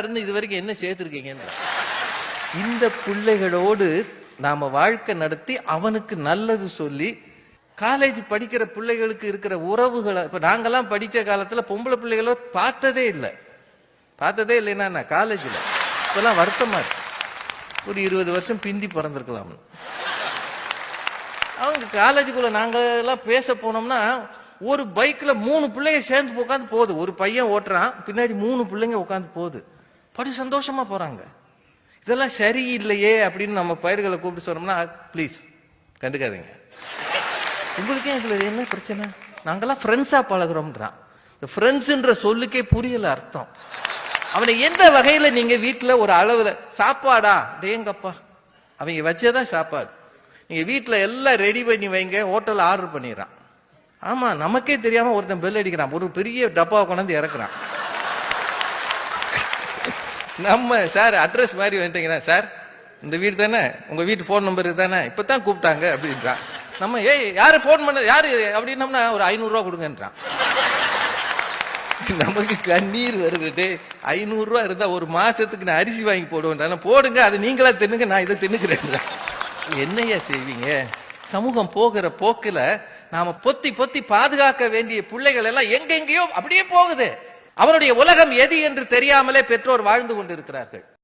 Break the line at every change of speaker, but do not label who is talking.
இருந்து இது வரைக்கும் என்ன சேர்த்திருக்கீங்கன்ற. இந்த பிள்ளைகளோடு நாம வாழ்க்கை நடத்தி அவனுக்கு நல்லது சொல்லி காலேஜ் படிக்கிற பிள்ளைகளுக்கு இருக்கிற உறவுகளை இப்ப நாங்கெல்லாம் படிச்ச காலத்துல பொம்பளை பிள்ளைகளோ பார்த்ததே இல்லை. பார்த்ததே இல்லைன்னா நான் காலேஜில் இப்பெல்லாம் வருத்தமா இருக்கு. ஒரு இருபது வருஷம் பிந்தி பிறந்திருக்கலாம். அவங்க காலேஜுக்குள்ள நாங்கெல்லாம் பேச போனோம்னா ஒரு பைக்ல மூணு பிள்ளைங்க சேர்ந்து உட்காந்து போகுது. ஒரு பையன் ஓட்டுறான் பின்னாடி மூணு பிள்ளைங்க உட்காந்து போகுது. படி சந்தோஷமா போறாங்க. இதெல்லாம் சரியில்லையே அப்படின்னு நம்ம பயிர்களை கூப்பிட்டு சொன்னோம்னா ப்ளீஸ் கண்டுக்காதீங்க. உங்களுக்கே இதுல என்ன பிரச்சனை? நாங்கெல்லாம் ஃப்ரெண்ட்ஸா பழகுறோம்ன்றான். இந்த ஃப்ரெண்ட்ஸ்ன்ற சொல்லுக்கே புரியல அர்த்தம். அவனை எந்த வகையில நீங்க வீட்டுல ஒரு அளவுல சாப்பாடா? டேங்கப்பா. அவங்க வச்சதான் சாப்பாடு. நீங்க வீட்டுல எல்லாம் ரெடி பண்ணி வைங்க ஹோட்டலில் ஆர்டர் பண்ணிடுறான். ஆமா நமக்கே தெரியாம ஒருத்தன் பெல் அடிக்கிறான். ஒரு பெரிய டப்பாவை கொண்டாந்து இறக்குறான். நம்ம சார் அட்ரஸ் மாதிரி வந்துட்டீங்கன்னா சார் இந்த வீடு தானே உங்க வீட்டு ஃபோன் நம்பர் தானே இப்பதான் கூப்பிட்டாங்க அப்படின்றான். நம்ம ஏய் யாரு ஃபோன் பண்ண யாரு அப்படின்னம்னா ஒரு ஐநூறு கொடுங்கன்றான். நமக்கு கண்ணீர் வருது ஐநூறுரூவா ஐநூறு ரூபா இருந்தா ஒரு மாசத்துக்கு நான் அரிசி வாங்கி போடுவேன் போடுங்க அதை நீங்களா தின்னுங்க நான் இதை தின்னுக்கிறேன் என்னையா செய்வீங்க? சமூகம் போகிற போக்குல நாம பொத்தி பொத்தி பாதுகாக்க வேண்டிய பிள்ளைகள் எல்லாம் எங்கெங்கேயோ அப்படியே போகுது. அவனுடைய உலகம் எது என்று தெரியாமலே பெற்றோர் வாழ்ந்து கொண்டிருக்கிறார்கள்.